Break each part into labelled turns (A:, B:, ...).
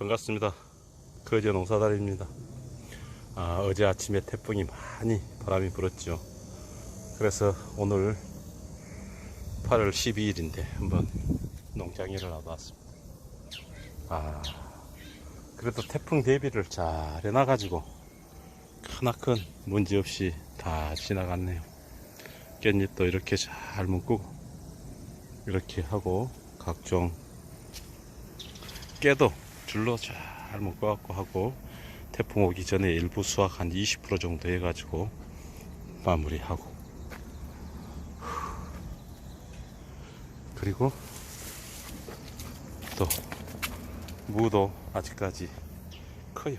A: 반갑습니다. 거제 농사다리입니다. 아, 어제 아침에 태풍이 많이 바람이 불었죠. 그래서 오늘 8월 12일인데 한번 농장일을 나왔습니다. 아, 그래도 태풍 대비를 잘 해놔가지고 크나큰 문제 없이 다 지나갔네요. 깻잎도 이렇게 잘 묶고 이렇게 하고 각종 깨도 줄로 잘 묶어갖고 하고 태풍 오기 전에 일부 수확 한 20% 정도 해가지고 마무리하고 그리고 또 무도 아직까지 커요.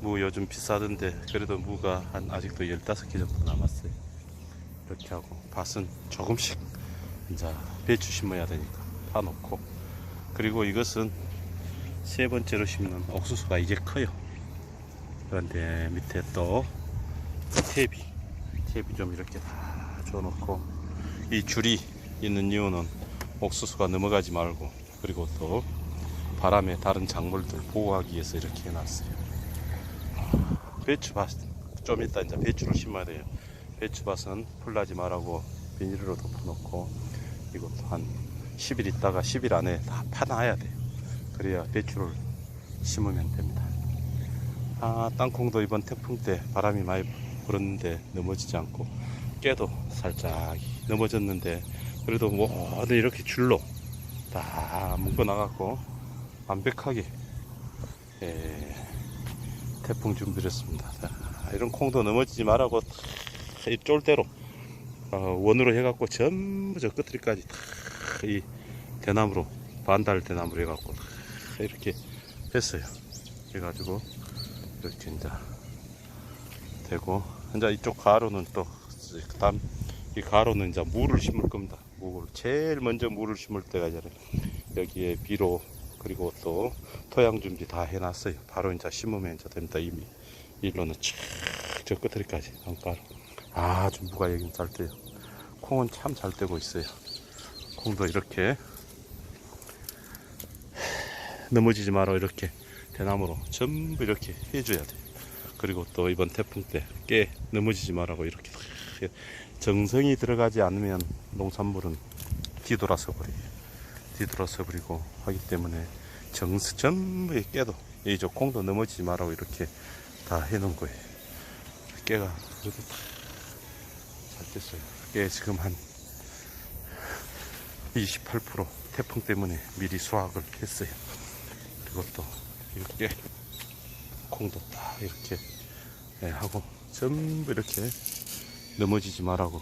A: 무 요즘 비싸던데 그래도 무가 한 아직도 15개 정도 남았어요. 이렇게 하고 밭은 조금씩 이제 배추 심어야 되니까 파놓고 그리고 이것은 세 번째로 심는 옥수수가 이제 커요. 그런데 밑에 또 탭이 탭이 좀 이렇게 다 줘놓고 이 줄이 있는 이유는 옥수수가 넘어가지 말고 그리고 또 바람에 다른 작물들 보호하기 위해서 이렇게 해놨어요. 배추밭 좀 이따 이제 배추를 심어야 돼요. 배추밭은 풀나지 말라고 비닐로 덮어놓고 이것도 한 10일 있다가 10일 안에 다 파놔야 돼요. 그래야 배추를 심으면 됩니다. 아, 땅콩도 이번 태풍 때 바람이 많이 불었는데 넘어지지 않고 깨도 살짝 넘어졌는데 그래도 모두 이렇게 줄로 다 묶어 나갔고 완벽하게 예, 태풍 준비를 했습니다. 자, 이런 콩도 넘어지지 말라고 쫄대로 어, 원으로 해갖고 전부 저 끝까지 다 이 대나무로 반달 대나무로 해갖고 다 이렇게 했어요. 해가지고 이렇게 이제 되고 이제 이쪽 가로는 또 그다음 이 가로는 이제 물을 심을 겁니다. 물을 제일 먼저 물을 심을 때가 이제 여기에 비료 그리고 또 토양 준비 다 해놨어요. 바로 이제 심으면 이제 됩니다. 이미 일로는 쫙저 끝까지 강가로 아주 무가 여긴 잘 돼요. 콩은 참 잘 되고 있어요. 콩도 이렇게 넘어지지 마라 이렇게 대나무로 전부 이렇게 해줘야 돼. 그리고 또 이번 태풍 때 깨 넘어지지 말라고 이렇게 정성이 들어가지 않으면 농산물은 뒤돌아서 버려요. 뒤돌아서 버리고 하기 때문에 정수 전부 이 깨도 이저 콩도 넘어지지 말라고 이렇게 다 해놓은 거예요. 깨가 그래도 다 잘 됐어요. 깨 지금 한 28% 태풍 때문에 미리 수확을 했어요. 그리고 또 이렇게 콩도 딱 이렇게 예, 하고 전부 이렇게 넘어지지 말라고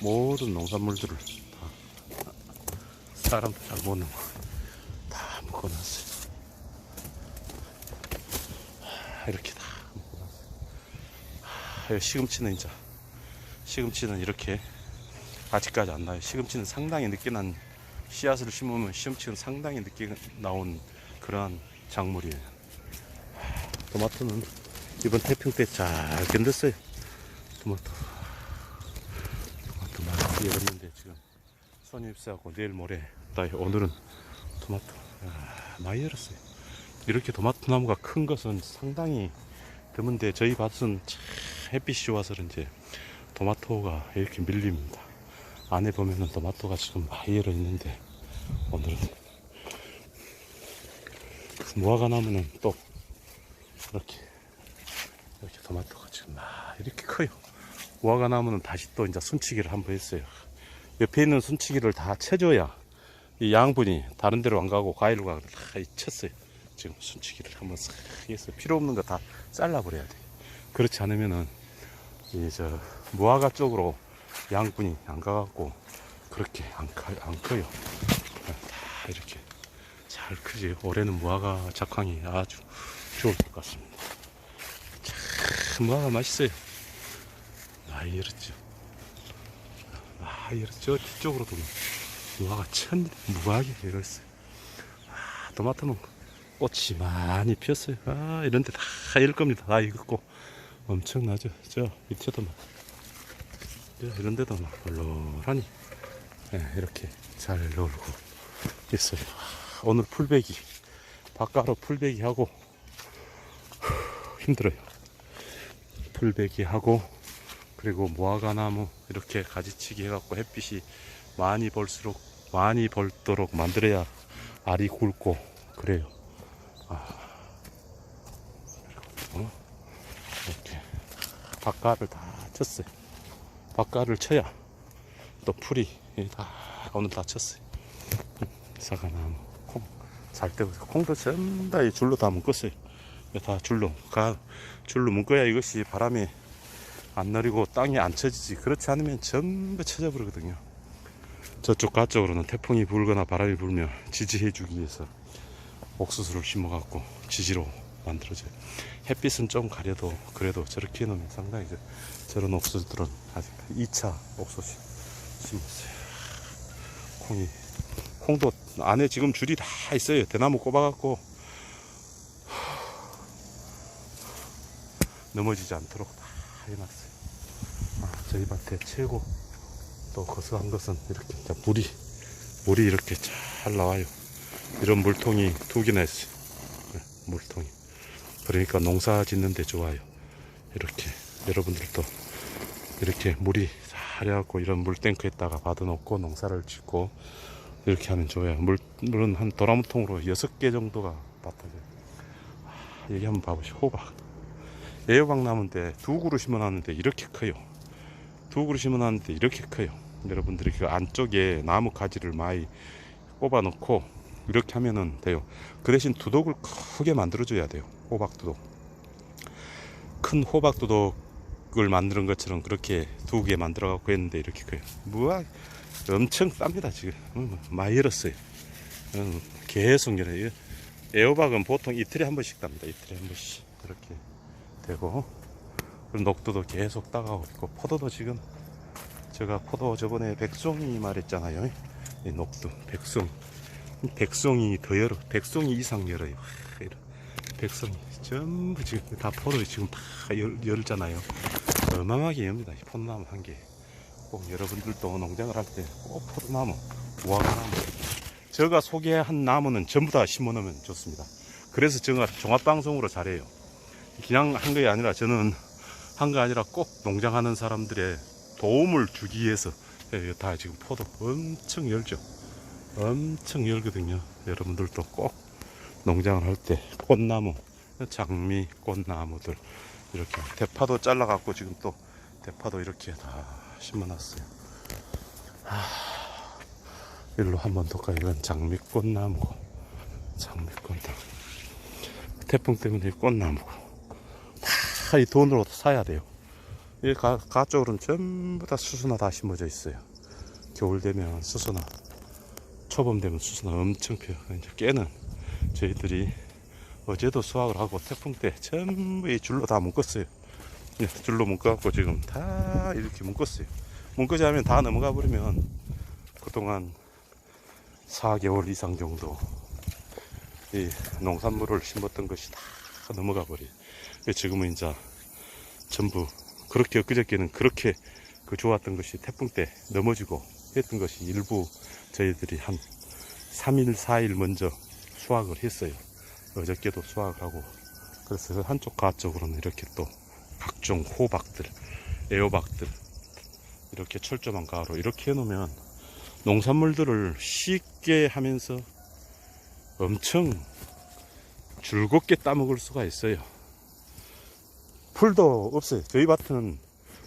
A: 모든 농산물들을 다 사람도 잘 먹는 거다 묶어놨어요. 하, 이렇게 다 묶어놨어요. 하, 시금치는 이제 시금치는 이렇게 아직까지 안 나요. 시금치는 상당히 늦게 난 씨앗을 심으면 시금치는 상당히 늦게 나온 그러한 작물이에요. 토마토는 이번 태풍 때 잘 견뎠어요. 토마토. 토마토 많이 열었는데 지금 손이 입사하고 내일 모레, 나 오늘은 토마토 아, 많이 열었어요. 이렇게 토마토 나무가 큰 것은 상당히 드문데 저희 밭은 참 햇빛이 와서 그런지 토마토가 이렇게 밀립니다. 안에 보면은 토마토가 지금 많이 열어 있는데 오늘은 무화과 나무는 또 이렇게 이렇게 토마토가 지금 막 이렇게 커요. 무화과 나무는 다시 또 이제 순치기를 한번 했어요. 옆에 있는 순치기를 다 쳐줘야 이 양분이 다른 데로 안 가고 과일로 가고 다 쳤어요. 지금 순치기를 한번 싹 해서 필요 없는 거 다 잘라버려야 돼. 그렇지 않으면은 이저 무화과 쪽으로 양분이 안 가갖고 그렇게 안, 커, 안 커요. 다 이렇게 잘 크지. 올해는 무화과 작황이 아주 좋을 것 같습니다. 참 무화과 맛있어요. 많이 열었죠. 많이 열었죠. 뒤쪽으로도 무화과 천 무화하게 열었어요. 아, 토마토는 꽃이 많이 피었어요. 아, 이런데 다 열 겁니다. 다 익었고 엄청나죠. 저 밑에도 막 이런 데도 막 얼얼하니 예, 이렇게 잘 놀고 있어요. 아, 오늘 풀베기 바깥으로 풀베기 하고 힘들어요. 풀베기 하고 그리고 무화과나무 이렇게 가지치기 해갖고 햇빛이 많이 벌수록 많이 벌도록 만들어야 알이 굵고 그래요. 아. 어? 이렇게 바깥을 다 쳤어요. 바깥을 쳐야 또 풀이 다 오늘 다 쳤어요. 사과나무, 콩, 잘 때고 콩도 전부 다이 줄로 다 묶었어요. 다 줄로 가 줄로 묶어야 이것이 바람이 안 내리고 땅이 안 쳐지지. 그렇지 않으면 전부 쳐져 버리거든요. 저쪽 가쪽으로는 태풍이 불거나 바람이 불면 지지해 주기 위해서 옥수수를 심어갖고 지지로 만들어져요. 햇빛은 좀 가려도 그래도 저렇게 해놓으면 상당히 저, 저런 옥수수들은 아직 2차 옥수수 심었어요. 콩이 콩도 안에 지금 줄이 다 있어요. 대나무 꼽아갖고 넘어지지 않도록 다 해놨어요. 아, 저희 밭에 최고 또 거수한 것은 이렇게 물이 물이 이렇게 잘 나와요. 이런 물통이 두 개나 있어요. 네, 물통이. 그러니까 농사 짓는데 좋아요. 이렇게 여러분들도 이렇게 물이 잘 해갖고 이런 물탱크에다가 받아놓고 농사를 짓고 이렇게 하면 좋아요. 물, 물은 한 도라무통으로 여섯 개 정도가 받아져요. 아, 여기 한번 봐보시오. 호박. 애호박 나무인데 두 그루 심어놨는데 이렇게 커요. 두 그루 심어놨는데 이렇게 커요. 여러분들이 그 안쪽에 나무 가지를 많이 꼽아 놓고 이렇게 하면은 돼요. 그 대신 두독을 크게 만들어줘야 돼요. 호박 두독. 큰 호박 두독 을 만드는 것처럼 그렇게 두 개 만들어 갖고 했는데 이렇게 커요. 뭐야? 엄청 쌉니다 지금. 음, 많이 열었어요. 음, 계속 열어요. 애호박은 보통 이틀에 한 번씩 답니다. 이틀에 한 번씩 이렇게 되고 그리고 녹두도 계속 따가고 있고 포도도 지금 제가 포도 저번에 백송이 말했잖아요. 이 녹두 백송 백송이 더 열어 백송이 이상 열어요. 백송이 전부 지금 다 포도 지금 다 열, 열잖아요. 어마어마하게 엽니다. 이 포도나무 한 개. 꼭 여러분들도 농장을 할 때 꼭 포도나무, 무화과나무. 제가 소개한 나무는 전부 다 심어 놓으면 좋습니다. 그래서 제가 종합방송으로 잘해요. 그냥 한 게 아니라 저는 한게 아니라 꼭 농장하는 사람들의 도움을 주기 위해서 예, 다 지금 포도 엄청 열죠. 엄청 열거든요. 여러분들도 꼭 농장을 할 때 꽃나무, 장미, 꽃나무들 이렇게 대파도 잘라 갖고 지금 또 대파도 이렇게 다 심어놨어요. 하, 일로 한 번 더 가요. 이건 장미꽃나무고 장미꽃나무. 태풍 때문에 꽃나무고 다 이 돈으로 사야 돼요. 이 가, 가 쪽으로는 전부 다 수수나 다 심어져 있어요. 겨울 되면 수수나, 초봄 되면 수수나 엄청 펴요. 이제 깨는 저희들이 어제도 수확을 하고 태풍 때 전부 이 줄로 다 묶었어요. 예, 줄로 묶어갖고 지금 다 이렇게 묶었어요. 묶어지 하면 다 넘어가 버리면 그동안 4개월 이상 정도 이 농산물을 심었던 것이 다 넘어가 버려요. 지금은 이제 전부 그렇게 엊그저께는 그렇게 그 좋았던 것이 태풍 때 넘어지고 했던 것이 일부 저희들이 한 3일, 4일 먼저 수확을 했어요. 어저께도 수확을 하고 그래서 한쪽 가 쪽으로는 이렇게 또 각종 호박들, 애호박들 이렇게 철조망 가로 이렇게 해놓으면 농산물들을 쉽게 하면서 엄청 즐겁게 따먹을 수가 있어요. 풀도 없어요. 저희 밭은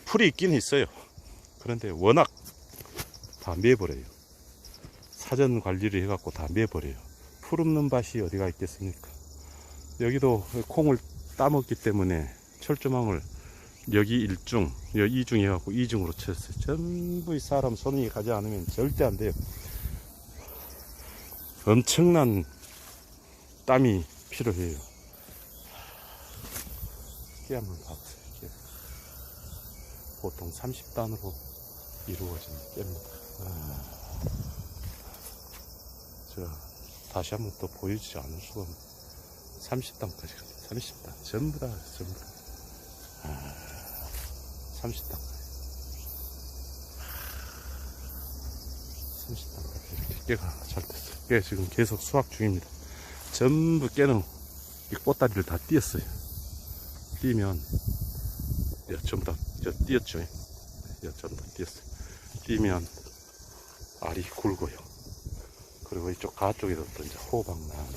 A: 풀이 있긴 있어요. 그런데 워낙 다 매버려요. 사전 관리를 해갖고 다 매버려요. 풀 없는 밭이 어디가 있겠습니까? 여기도 콩을 따먹기 때문에 철조망을 여기 1중, 여기 2중 해갖고 2중으로 쳤어요. 전부 이 사람 손이 가지 않으면 절대 안 돼요. 엄청난 땀이 필요해요. 깨 한번 봐보세요. 깨. 보통 30단으로 이루어진 깨입니다. 아, 저 다시 한번 또 보여주지 않을 수가 없네. 30단까지 갑니다. 30단. 전부 다, 전부 다. 아, 30단까지. 30단까지 이렇게 깨가 잘 됐어요. 깨 지금 계속 수확 중입니다. 전부 깨는 이 꽃다리를 다 띄었어요. 띄면, 야, 전부 다, 저, 띄었죠. 야, 전부 다 띄었어요. 띄면, 알이 굵어요. 그리고 이쪽 가 쪽에도 또 이제 호박나무,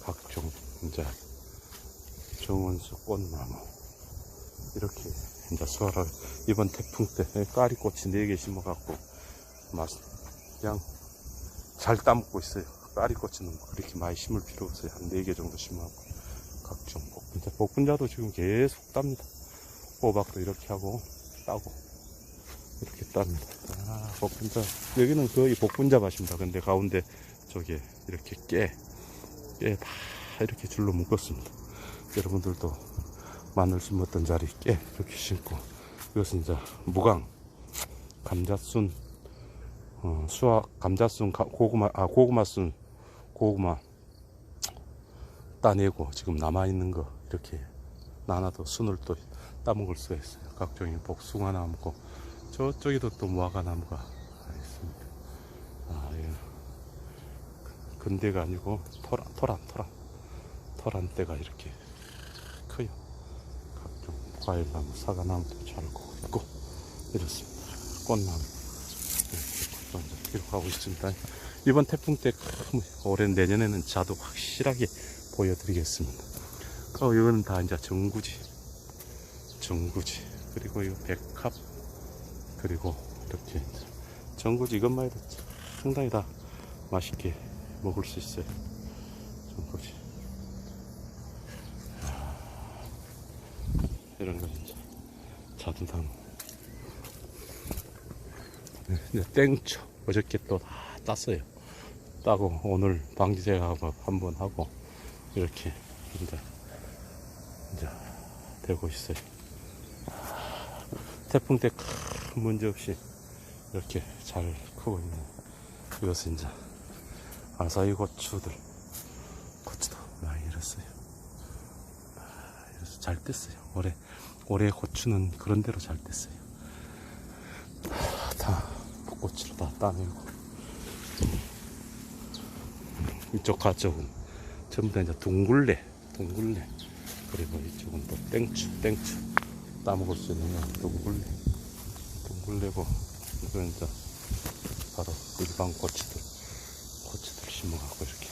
A: 각종, 이제, 정원수 꽃나무, 이렇게 이제 수화를 이번 태풍 때 까리꽃이 4개 심어갖고, 맛, 그냥 잘 따먹고 있어요. 까리꽃은 뭐 그렇게 많이 심을 필요 없어요. 한 4개 정도 심하고. 각종 복분자. 복분자도 지금 계속 땁니다. 호박도 이렇게 하고, 따고, 이렇게 땁니다. 아, 복분자. 여기는 거의 복분자 밭입니다. 근데 가운데 저게 이렇게 깨, 깨 다 이렇게 줄로 묶었습니다. 여러분들도 마늘 심었던 자리 깨 이렇게 심고, 이것은 이제 무강, 감자순, 어, 수확, 감자순, 가- 고구마, 아, 고구마순, 고구마 따내고 지금 남아있는 거 이렇게 나눠도 순을 또 따먹을 수가 있어요. 각종의 복숭아 나무고 저쪽에도 또 무화과 나무가 있습니다. 아, 예. 근대가 아니고 토란, 토란, 토란. 토란대가 이렇게 커요. 각종 과일나무, 사과나무도 잘 크고 있고 이렇습니다. 꽃나무. 이렇게 또 이제 기록하고 있습니다. 이번 태풍 때 큰- 올해 내년에는 자도 확실하게 보여드리겠습니다. 어, 이거는 다 이제 정구지, 정구지 그리고 이 백합 그리고 이렇게 정구지 이것만 해도 상당히 다 맛있게 먹을 수 있어요. 정구지 아, 이런 거 이제 자두나무 네, 땡초 어저께 또 다 땄어요. 따고 오늘 방지제하고 한번 하고 이렇게 이제 이제 되고 있어요. 태풍 때 큰 문제 없이 이렇게 잘 크고 있는 이것은 이제 아사이 고추들 고추도 많이 잃었어요. 아, 이래서 잘 됐어요. 올해 올해 고추는 그런 대로 잘 됐어요. 아, 다 벚꽃으로 다 따내고 이쪽 가쪽은 전부 다 이제 둥글레, 둥글레. 그리고 이쪽은 또 땡추, 땡추. 따먹을 수 있는 건 둥글레. 둥글레고, 이건 이제 바로 일반 고추들, 고추들 심어갖고 이렇게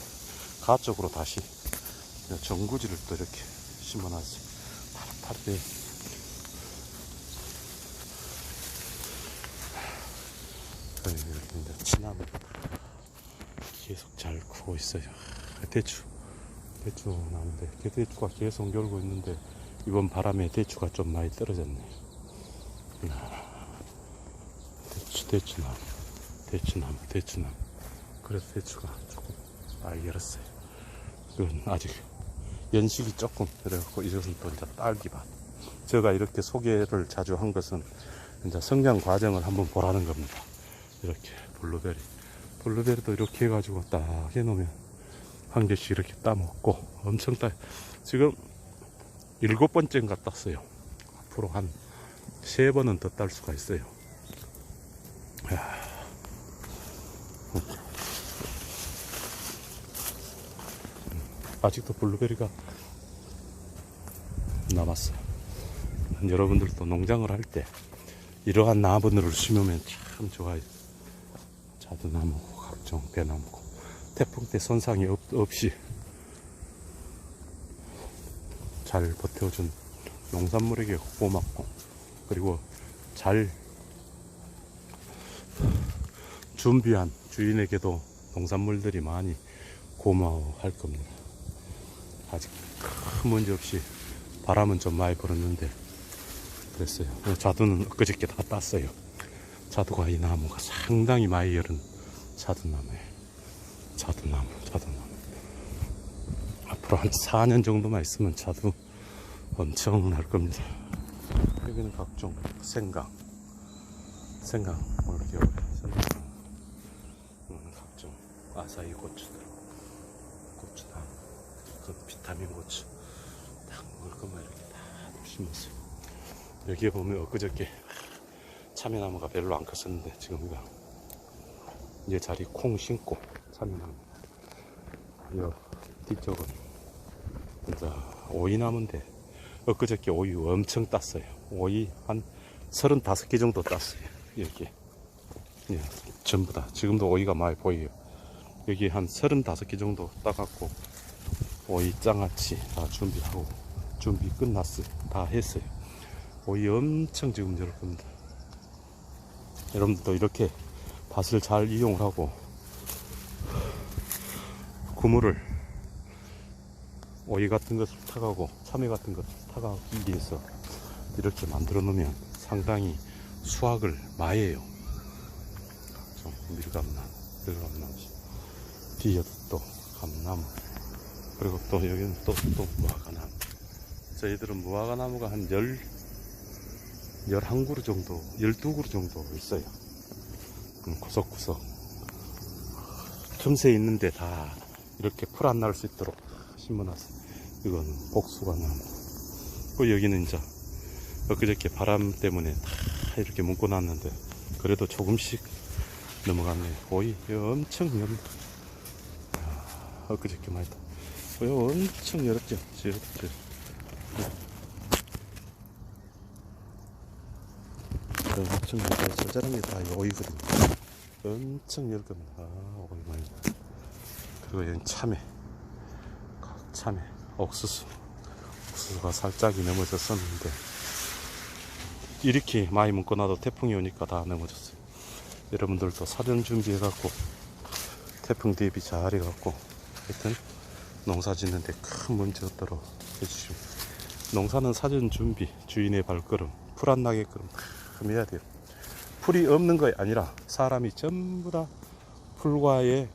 A: 가 쪽으로 다시 이제 정구지를 또 이렇게 심어놨어요. 파릇파릇해. 그리고 이렇게 치나무. 계속 잘 크고 있어요. 대추, 대추 그 대추가 계속 열고 있는데, 이번 바람에 대추가 좀 많이 떨어졌네. 아, 대추, 대추나무, 대추나무, 대추나무. 그래서 대추가 조금 많이 열었어요. 이건 아직 연식이 조금 그래갖고 이것은 또 이제 딸기밭. 제가 이렇게 소개를 자주 한 것은 이제 성장 과정을 한번 보라는 겁니다. 이렇게 블루베리. 블루베리도 이렇게 해가지고 딱 해놓으면 한 개씩 이렇게 따먹고 엄청 따 지금 일곱 번째인가 땄어요. 앞으로 한 세 번은 더 딸 수가 있어요. 이야. 아직도 블루베리가 남았어요. 여러분들도 농장을 할 때 이러한 나무들을 심으면 참 좋아요. 자두나무, 각종 배나무고 태풍 때 손상이 없, 없이 잘 버텨준 농산물에게 고맙고 그리고 잘 준비한 주인에게도 농산물들이 많이 고마워할 겁니다. 아직 큰 문제 없이 바람은 좀 많이 불었는데 그랬어요. 자두는 엊그저께 다 땄어요. 자두가 이 나무가 상당히 많이 열은 자두나무예요. 자두나무, 자두나무. 앞으로 한 4년 정도만 있으면 자두 엄청 날 겁니다. 여기는 각종 생강, 생강, 올겨울 생강, 음, 각종 아사이 고추들, 고추나무, 그 비타민 고추, 딱 먹을 것만 이렇게 다 심었어요. 여기에 보면 엊그저께 참외나무가 별로 안 컸었는데 지금 이거 이제 자리 콩 심고 참외나무. 여 뒤쪽은 이제 오이나무인데 엊그저께 오이 엄청 땄어요. 오이 한 35개 정도 땄어요. 여기. 예, 전부 다. 지금도 오이가 많이 보여요. 여기 한 35개 정도 따갖고 오이 장아찌 다 준비하고 준비 끝났어요. 다 했어요. 오이 엄청 지금 열 겁니다. 여러분들도 이렇게 밭을 잘 이용을 하고 그물을 오이 같은 것을 타가고 참외 같은 것을 타가기 위해서 이렇게 만들어 놓으면 상당히 수확을 많이 해요. 좀 밀감나무, 밀감나무. 뒤에도 또 감나무. 그리고 또 여기는 또, 또 무화과나무. 저희들은 무화과나무가 한 열, 열한 그루 정도, 열두 그루 정도 있어요. 음, 구석구석. 틈새 있는데 다 이렇게 풀 안 날 수 있도록 심어놨어요. 이건 복수가 나무. 그 여기는 이제 엊그저께 바람 때문에 다 이렇게 묶어놨는데 그래도 조금씩 넘어갔네. 오이 이거 엄청 열. 아, 엊그저께 많이 다. 이거 엄청 열었죠. 지었죠. 엄청 열었어. 저저런 게다 오이거든요. 엄청 열 겁니다. 아, 오이 많이. 그리고 여기 참외. 각 참외. 옥수수. 옥수수가 살짝이 넘어졌었는데 이렇게 많이 묶어놔도 태풍이 오니까 다 넘어졌어요. 여러분들도 사전 준비해갖고 태풍 대비 잘 해갖고 하여튼 농사 짓는데 큰 문제 없도록 해주시면 농사는 사전 준비 주인의 발걸음 풀 안 나게끔 좀 해야 돼요. 풀이 없는 거 아니라 사람이 전부 다 풀과의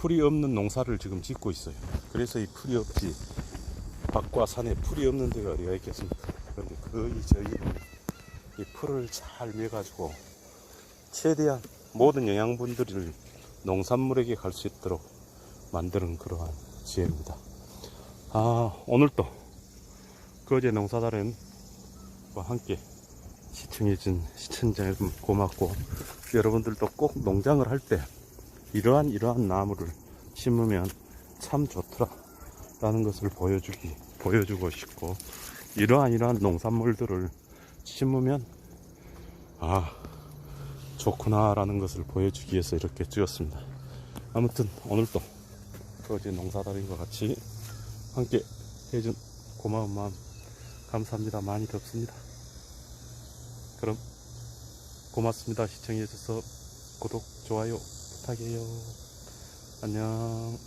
A: 풀이 없는 농사를 지금 짓고 있어요. 그래서 이 풀이 없지. 밭과 산에 풀이 없는 데가 어디가 있겠습니까? 그런데 거의 저희는 이 풀을 잘 매가지고 최대한 모든 영양분들을 농산물에게 갈 수 있도록 만드는 그러한 지혜입니다. 아, 오늘도 거제 농사다름과 함께 시청해준 시청자 여러분 고맙고 여러분들도 꼭 농장을 할때 이러한 이러한 나무를 심으면 참 좋더라. 라는 것을 보여주기 보여주고 싶고 이러한 이러한 농산물들을 심으면 아 좋구나 라는 것을 보여주기 위해서 이렇게 찍었습니다. 아무튼 오늘도 거제 농사다림과 같이 함께 해준 고마운 마음 감사합니다. 많이 덥습니다. 그럼 고맙습니다. 시청해주셔서 구독 좋아요 부탁해요 안녕